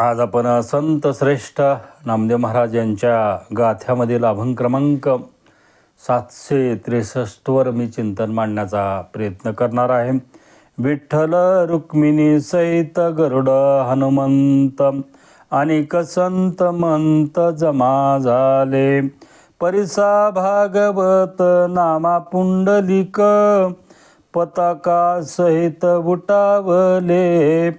आज आपण संत श्रेष्ठ नामदेव महाराज यांच्या गाथ्यामधील अभंग क्रमांक सातशे त्रेसष्टवर मी चिंतन मांडण्याचा प्रयत्न करणार आहे. विठ्ठल रुक्मिणी सहित गरुड हनुमंत आणि संत मंत जमा झाले. परिसा भागवत नामा पुंडलिक पताका सहित बुटावले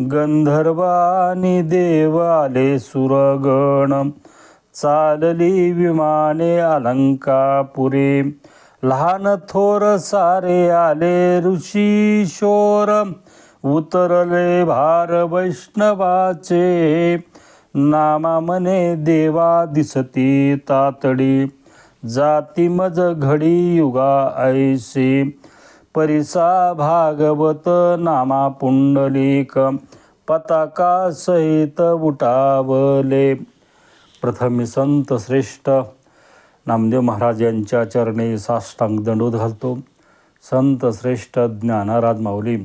गंधर्वानी देवाले सुरगण चालली विमाने अलंकापुरे. लहान थोर सारे आले ऋषी शोर उतरले भार वैष्णवाचे. नामा मने देवा दिसती तातडी. जाती मज घडी युगा ऐसी. परिसा भागवत नामा पुंडलिक पताका सहित उठावले. प्रथम संत श्रेष्ठ नामदेव महाराज यांच्या चरणी साष्टांग दंडोत घालतो. संत श्रेष्ठ ज्ञानाराज माऊली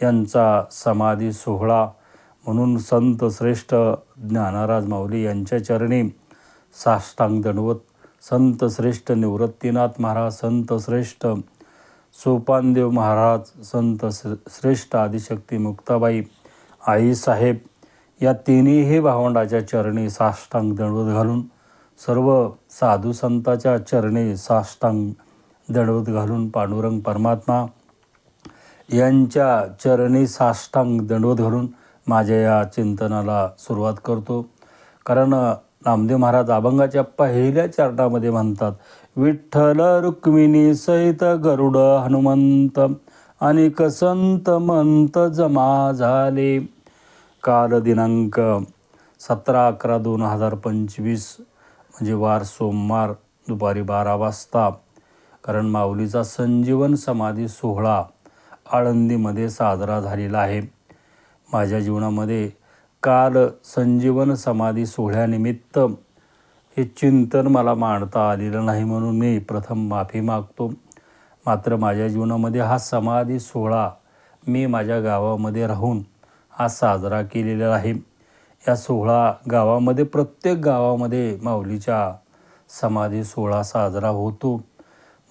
यांचा समाधी सोहळा म्हणून संत श्रेष्ठ ज्ञानाराज माऊली यांच्या चरणी साष्टांग दंडवत संत श्रेष्ठ निवृत्तीनाथ महाराज संत श्रेष्ठ सोपानदेव महाराज संत श्रेष्ठ आदिशक्ती मुक्ताबाई आईसाहेब या तिन्हीही भावंडाच्या चरणी साष्टांग दंडवत घालून सर्व साधू संताच्या चरणी साष्टांग दंडवत घालून पांडुरंग परमात्मा यांच्या चरणी साष्टांग दंडवत घालून माझ्या या चिंतनाला सुरुवात करतो. कारण नामदेव महाराज अभंगाच्या पहिल्या चरणामध्ये म्हणतात विठ्ठल रुक्मिणी सहित गरुड हनुमंत आणि संत मंत जमा झाले. काल दिनांक सतरा अकरा दोन हजार पंचवीस म्हणजे वार सोमवार दुपारी बारा वाजता कारण माऊलीचा संजीवन समाधी सोहळा आळंदीमध्ये साजरा झालेला आहे. माझ्या जीवनामध्ये काल संजीवन समाधी सोहळ्यानिमित्त हे चिंतन मला मांडता आलेलं नाही म्हणून मी प्रथम माफी मागतो. मात्र माझ्या जीवनामध्ये हा समाधी सोहळा मी माझ्या गावामध्ये राहून हा साजरा केलेला आहे. या सोहळा गावामध्ये प्रत्येक गावामध्ये माऊलीच्या समाधी सोहळा साजरा होतो.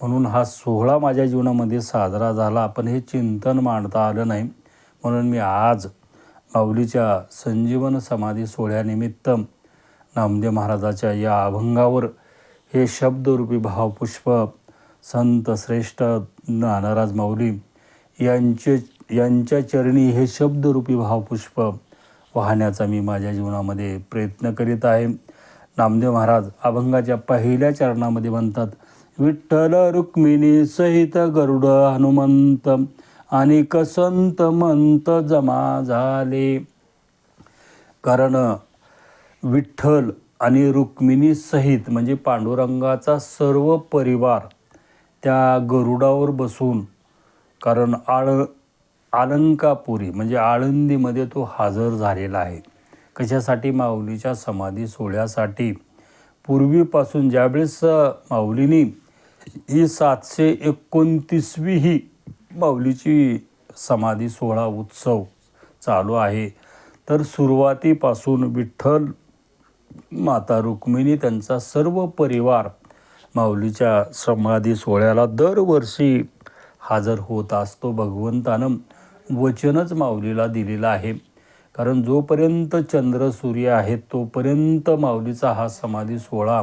म्हणून हा सोहळा माझ्या जीवनामध्ये साजरा झाला. पण हे चिंतन मांडता आलं नाही म्हणून मी आज माऊलीच्या संजीवन समाधी सोहळ्यानिमित्त नामदेव महाराजाच्या या अभंगावर हे शब्दरूपी भावपुष्प संत श्रेष्ठ नानाराज माऊली यांचे यांच्या चरणी हे शब्दरूपी भावपुष्प वाहण्याचा मी माझ्या जीवनामध्ये प्रयत्न करीत आहे. नामदेव महाराज अभंगाच्या पहिल्या चरणामध्ये म्हणतात विठ्ठल रुक्मिणी सहित गरुड हनुमंत आणि संत मंत जमा झाले. कारण विठ्ठल आणि रुक्मिणी सहित म्हणजे पांडुरंगाचा सर्व परिवार त्या गरुडावर बसून कारण आळ अलंकापुरी म्हणजे आळंदीमध्ये तो हजर झालेला आहे. कशासाठी? माऊलीच्या समाधी सोहळ्यासाठी. पूर्वीपासून ज्यावेळेस माऊलीनी ही सातशे एकोणतीसवी ही माऊलीची समाधी सोहळा उत्सव चालू आहे. तर सुरुवातीपासून विठ्ठल माता रुक्मिणी त्यांचा सर्व परिवार माऊलीच्या समाधी सोहळ्याला दरवर्षी हजर होत असतो. भगवंतानं वचनच माऊलीला दिलेलं आहे. कारण जोपर्यंत चंद्र सूर्य आहेत तोपर्यंत माऊलीचा हा समाधी सोहळा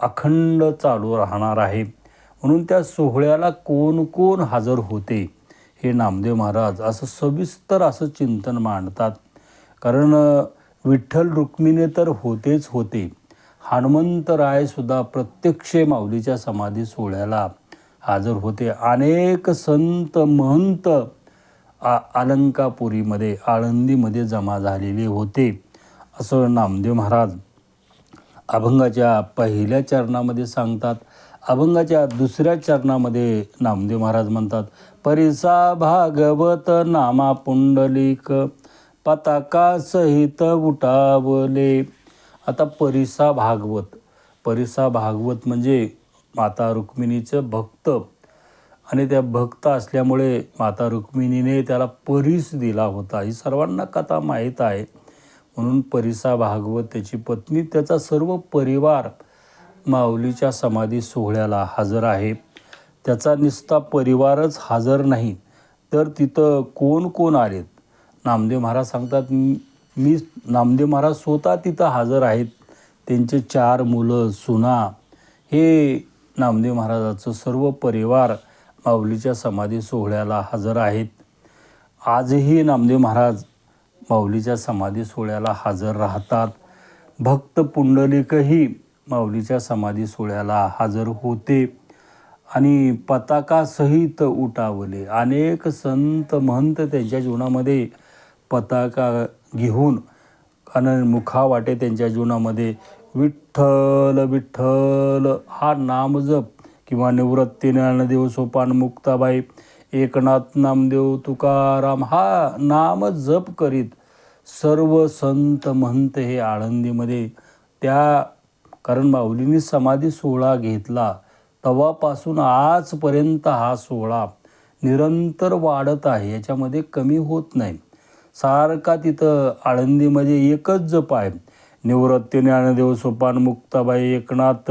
अखंड चालू राहणार आहे. म्हणून त्या सोहळ्याला कोण कोण हजर होते हे नामदेव महाराज असं सविस्तर असं चिंतन मांडतात. कारण विठ्ठल रुक्मिणी तर होतेच होते. हनुमंतरायसुद्धा प्रत्यक्ष माऊलीच्या समाधी सोहळ्याला हजर होते. अनेक संत महंत आ अलंकापुरीमध्ये आळंदीमध्ये जमा झालेले होते. असं नामदेव महाराज अभंगाच्या पहिल्या चरणामध्ये सांगतात. अभंगाच्या दुसऱ्या चरणामध्ये नामदेव महाराज म्हणतात परिसा भागवत नामा पुंडलिक पताका सहित उठावले. आता परिसा भागवत. परिसा भागवत म्हणजे माता रुक्मिणीचं भक्त. आणि त्या भक्त असल्यामुळे माता रुक्मिणीने त्याला परीस दिला होता. ही सर्वांना कथा माहीत आहे. म्हणून परिसा भागवत त्याची पत्नी त्याचा सर्व परिवार माऊलीच्या समाधी सोहळ्याला हजर आहे. त्याचा निस्ता परिवारच हजर नाही. तर तिथं कोण कोण आलेत? नामदेव महाराज सांगतात "मी- मी नामदेव महाराज स्वतः तिथं हजर आहेत. त्यांचे चार मुलं सुना हे नामदेव महाराजाचं सर्व परिवार माऊलीच्या समाधी सोहळ्याला हजर आहेत. आजही नामदेव महाराज माऊलीच्या समाधी सोहळ्याला हजर राहतात. भक्त पुंडलिकही माऊलीच्या समाधी सोहळ्याला हजर होते आणि पताकासहित उठावले. अनेक संत महंत त्यांच्या जीवनामध्ये पताका घेऊन मुखा मुखावाटे त्यांच्या जीवनामध्ये विठ्ठल विठ्ठल हा नामजप किंवा निवृत्ती ज्ञानदेव सोपान मुक्ताबाई एकनाथ नामदेव तुकाराम हा नाम जप करीत सर्व संत महंत हे आळंदीमध्ये त्या कारण माऊलींनी समाधी सोहळा घेतला. तवापासून आजपर्यंत हा सोहळा निरंतर वाढत आहे. याच्यामध्ये कमी होत नाही. सारखा तिथं आळंदीमध्ये एकच जप आहे. निवृत्ती ज्ञानदेव सोपान मुक्ताबाई एकनाथ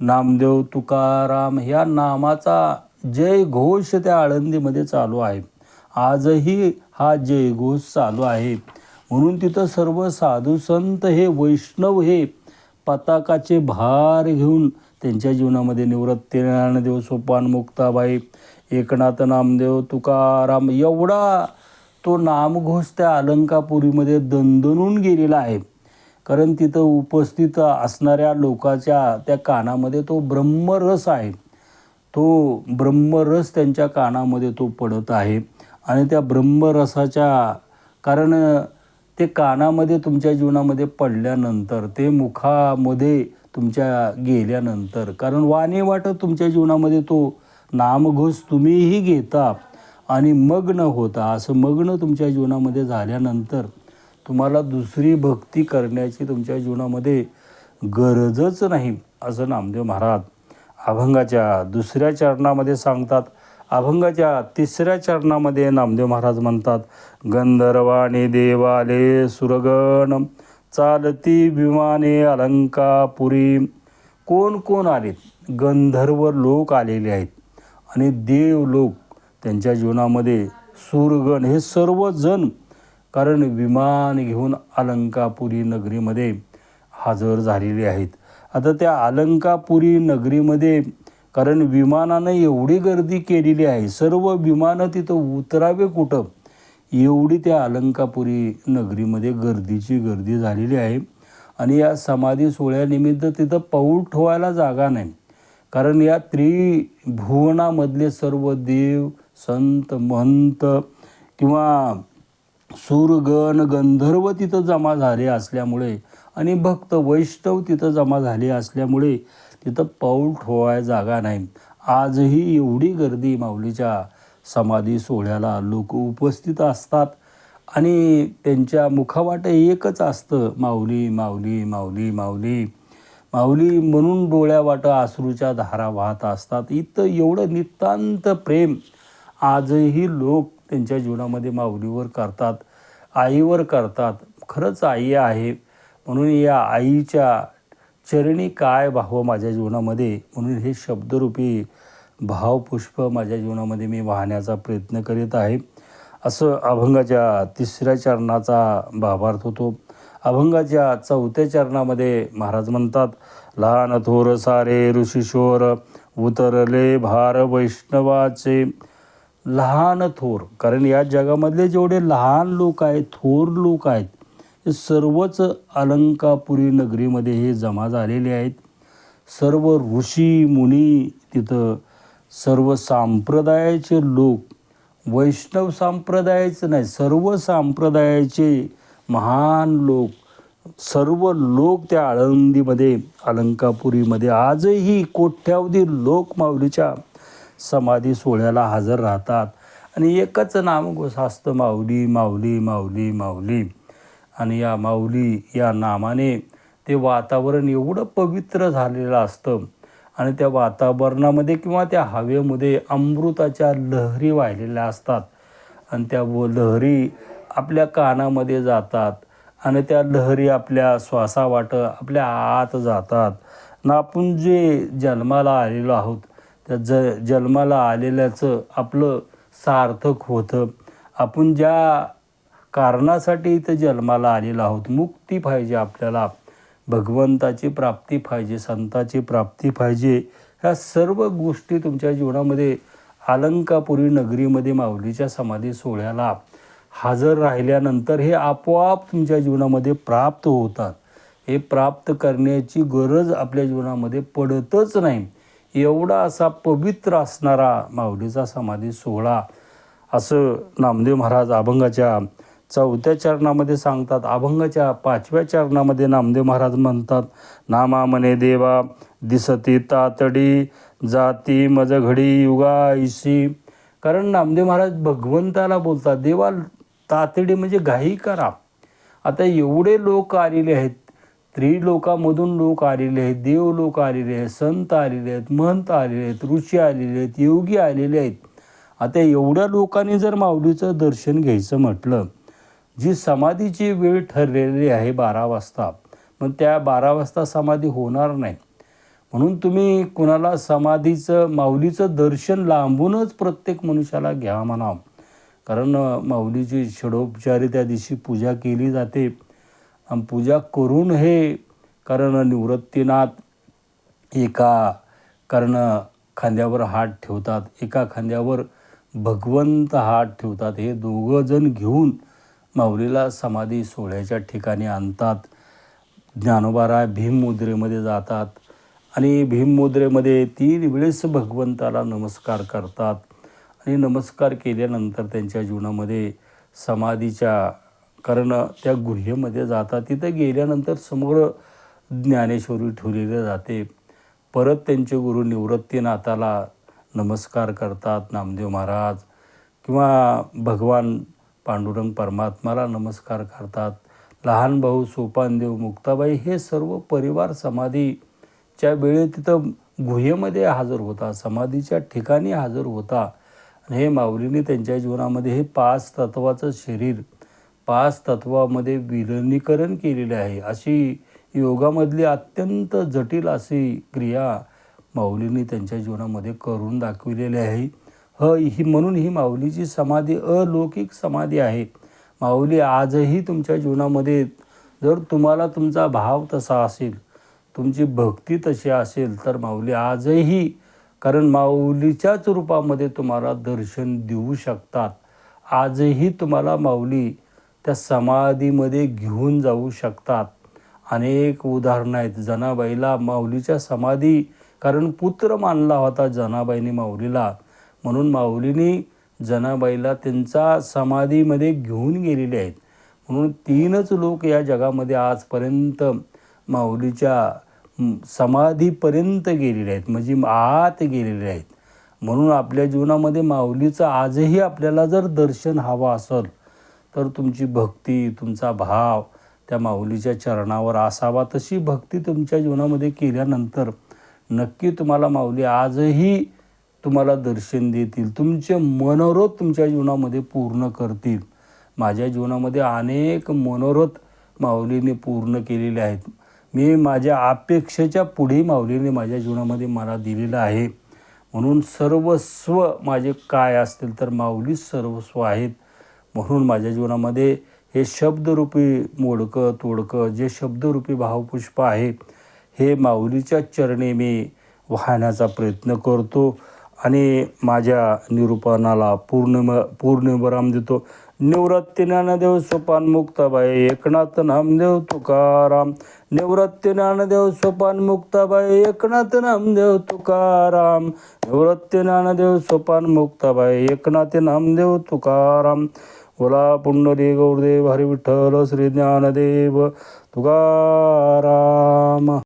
नामदेव तुकाराम ह्या नामाचा जय घोष त्या आळंदीमध्ये चालू आहे. आजही हा जय घोष चालू आहे. म्हणून तिथं सर्व साधू संत हे वैष्णव हे पताकाचे भार घेऊन त्यांच्या जीवनामध्ये निवृत्ती ज्ञानदेव सोपान मुक्ताबाई एकनाथ नामदेव तुकाराम एवढा तो नामघोष त्या अलंकापुरीमध्ये दणदणून गेलेला आहे. कारण तिथं उपस्थित असणाऱ्या लोकाच्या त्या कानामध्ये तो ब्रह्मरस आहे. तो ब्रह्मरस त्यांच्या कानामध्ये तो पडत आहे. आणि त्या ब्रह्मरसाच्या कारण ते कानामध्ये तुमच्या जीवनामध्ये पडल्यानंतर ते मुखामध्ये तुमच्या गेल्यानंतर कारण वाने वाटत तुमच्या जीवनामध्ये तो नामघोष तुम्हीही घेता आणि मग्न होता. असं मग्न तुमच्या जीवनामध्ये झाल्यानंतर तुम्हाला दुसरी भक्ती करण्याची तुमच्या जीवनामध्ये गरजच नाही असं नामदेव महाराज अभंगाच्या दुसऱ्या चरणामध्ये सांगतात. अभंगाच्या तिसऱ्या चरणामध्ये नामदेव महाराज म्हणतात गंधर्वाने देवाले सुरगण चालती विमाने अलंकापुरी. कोण कोण आलेत? गंधर्व लोक आलेले आहेत आणि देव लोक त्यांच्या जीवनामध्ये सूरगण हे सर्वजण कारण विमान घेऊन अलंकापुरी नगरीमध्ये हजर झालेले आहेत. आता त्या अलंकापुरी नगरीमध्ये कारण विमानानं एवढी गर्दी केलेली आहे सर्व विमानं तिथं उतरावे कुठं? एवढी त्या अलंकापुरी नगरीमध्ये गर्दीची गर्दी झालेली आहे. आणि या समाधी सोहळ्यानिमित्त तिथं पाऊल ठेवायला जागा नाही. कारण या त्रिभुवनामधले सर्व देव संत महंत किंवा सूरगण गंधर्व तिथं जमा झाले असल्यामुळे आणि भक्त वैष्णव तिथं जमा झाले असल्यामुळे तिथं पाऊल ठोवाय जागा नाही. आजही एवढी गर्दी माऊलीच्या समाधी सोहळ्याला लोक उपस्थित असतात आणि त्यांच्या मुखावाट एकच असतं माऊली माऊली माऊली माऊली. माऊली म्हणून डोळ्यावाट आसरूच्या धारा वाहत असतात. इथं एवढं नितांत प्रेम आजही लोक त्यांच्या जीवनामध्ये माऊलीवर करतात आईवर करतात. खरंच आई आहे. म्हणून या आईच्या चरणी काय भाव माझ्या जीवनामध्ये? म्हणून हे शब्दरूपी भावपुष्प माझ्या जीवनामध्ये मी वाहण्याचा प्रयत्न करीत आहे. असं अभंगाच्या तिसऱ्या चरणाचा भावार्थ होतो. अभंगाच्या चौथ्या चरणामध्ये महाराज म्हणतात लहान थोर सारे ऋषीशोर उतरले भार वैष्णवाचे. लहान थोर कारण या जगामधले जेवढे लहान लोक आहेत थोर लोक आहेत सर्वच अलंकापुरी नगरीमध्ये हे जमा झालेले आहेत. सर्व ऋषी मुनी तिथं सर्व संप्रदायाचे लोक वैष्णव संप्रदायाचे नाही सर्व संप्रदायाचे महान लोक सर्व लोक त्या आळंदीमध्ये अलंकापुरीमध्ये आजही कोट्यावधी लोक माऊलीच्या समाधी सोहळ्याला हजर राहतात. आणि एकच नामघोष असतं माऊली माऊली माऊली माऊली. आणि या माऊली या नामाने ते वातावरण एवढं पवित्र झालेलं असतं. आणि त्या वातावरणामध्ये किंवा त्या हवेमध्ये अमृताच्या लहरी वाहिलेल्या असतात. आणि त्या व लहरी आपल्या कानामध्ये जातात आणि त्या लहरी आपल्या श्वासावाट आपल्या आत जातात. ना आपण जे जन्माला आलेलो आहोत त्या ज जन्माला आलेल्याचं आपलं सार्थक होतं. आपण ज्या कारणासाठी इथं जन्माला आलेला आहोत. मुक्ती पाहिजे आपल्याला. भगवंताची प्राप्ती पाहिजे संताची प्राप्ती पाहिजे. ह्या सर्व गोष्टी तुमच्या जीवनामध्ये अलंकापुरी नगरीमध्ये माऊलीच्या समाधी सोहळ्याला हजर राहिल्यानंतर हे आपोआप तुमच्या जीवनामध्ये प्राप्त होतात. हे प्राप्त करण्याची गरज आपल्या जीवनामध्ये पडतच नाही. एवढा असा पवित्र असणारा माऊलीचा समाधी सोहळा असं नामदेव महाराज अभंगाच्या चौथ्या चरणामध्ये सांगतात अभंगाच्या पाचव्या चरणामध्ये नामदेव महाराज म्हणतात नामा म्हणे देवा दिसती तातडी जाती मज घडी युगा ऐशी कारण नामदेव महाराज भगवंताला बोलतात देवा तातडी म्हणजे घाई करा. आता एवढे लोक आलेले आहेत त्रिलोकामधून लोक आलेले आहेत देव लोक आलेले आहेत संत आलेले आहेत महंत आलेले आहेत ऋषी आलेले आहेत योगी आलेले आहेत. आता एवढ्या लोकांनी जर माऊलीचं दर्शन घ्यायचं म्हटलं जी समाधीची वेळ ठरलेली आहे बारा वाजता मग त्या बारा वाजता समाधी होणार नाही. म्हणून तुम्ही कुणाला समाधीचं माऊलीचं दर्शन लांबूनच प्रत्येक मनुष्याला घ्या म्हणा. कारण माऊलीची षडोपचारी त्या दिवशी पूजा केली जाते. आणि पूजा करून हे कारण निवृत्तीनाथ एका कारण खांद्यावर हात ठेवतात. एका खांद्यावर भगवंत हात ठेवतात. हे दोघं जण घेऊन माऊलीला समाधी सोहळ्याच्या ठिकाणी आणतात. ज्ञानोबाराय भीममुद्रेमध्ये जातात आणि भीममुद्रेमध्ये तीन वेळेस भगवंताला नमस्कार करतात आणि नमस्कार केल्यानंतर त्यांच्या जीवनामध्ये समाधीच्या कारण त्या गुहेमध्ये जातात. तिथं गेल्यानंतर समोर ज्ञानेश्वरी ठेवलेले जाते. परत त्यांचे गुरु निवृत्तीनाथाला नमस्कार करतात. नामदेव महाराज किंवा भगवान पांडुरंग परमात्माला नमस्कार करतात. लहान भाऊ सोपानदेव मुक्ताबाई हे सर्व परिवार समाधीच्या वेळी तिथं गुहेमध्ये हजर होता. समाधीच्या ठिकाणी हजर होता. आणि हे माऊलीने त्यांच्या जीवनामध्ये हे पाच तत्वाचं शरीर पाच तत्वामध्ये विलनीकरण केलेले आहे. अशी योगामधली अत्यंत जटिल अशी क्रिया माऊलींनी त्यांच्या जीवनामध्ये करून दाखविलेली आहे. ह ही म्हणून ही माऊलीची समाधी अलौकिक समाधी आहे. माऊली आजही तुमच्या जीवनामध्ये जर तुम्हाला तुमचा भाव तसा असेल तुमची भक्ती तशी असेल तर माऊली आजही कारण माऊलीच्याच रूपामध्ये तुम्हाला दर्शन देऊ शकतात. आजही तुम्हाला माऊली त्या समाधीमध्ये घेऊन जाऊ शकतात. अनेक उदाहरणं आहेत. जनाबाईला माऊलीच्या समाधी कारण पुत्र मानला होता जनाबाईने माऊलीला. म्हणून माऊलीने जनाबाईला त्यांचा समाधीमध्ये घेऊन गेलेले आहेत. म्हणून तीनच लोक या जगामध्ये आजपर्यंत माऊलीच्या समाधीपर्यंत गेलेले आहेत. म्हणजे आत गेलेले आहेत. म्हणून आपल्या जीवनामध्ये माऊलीचं आजही आपल्याला जर दर्शन हवं असेल तर तुमची भक्ती तुमचा भाव त्या माऊलीच्या चरणावर असावा. तशी भक्ती तुमच्या जीवनामध्ये केल्यानंतर नक्की तुम्हाला माऊली आजही तुम्हाला दर्शन देतील तुमचे मनोरथ तुमच्या जीवनामध्ये पूर्ण करतील. माझ्या जीवनामध्ये अनेक मनोरथ माऊलीने पूर्ण केलेले आहेत. मी माझ्या अपेक्षेच्या पुढे माऊलीने माझ्या जीवनामध्ये मला दिलेलं आहे. म्हणून सर्वस्व माझे काय असतील तर माऊली सर्वस्व आहेत. म्हणून माझ्या जीवनामध्ये हे शब्दरूपी मोडकं तोडकं जे शब्दरूपी भावपुष्प आहे हे माऊलीच्या चरणी मी वाहण्याचा प्रयत्न करतो. आणि माझ्या निरूपणाला पूर्ण पूर्णविराम देतो. निवृत्ती ज्ञानदेव सोपान मुक्ताबाई एकनाथ नामदेव तुकाराम. निवृत्ती ज्ञानदेव सोपान मुक्ताबाई एकनाथ नामदेव तुकाराम. निवृत्ती ज्ञानदेव सोपान मुक्ताबाई एकनाथ नामदेव तुकाराम. बोला पुंडरी गौरदेव हरिविठ्ठल श्री ज्ञानदेव तुकाराम.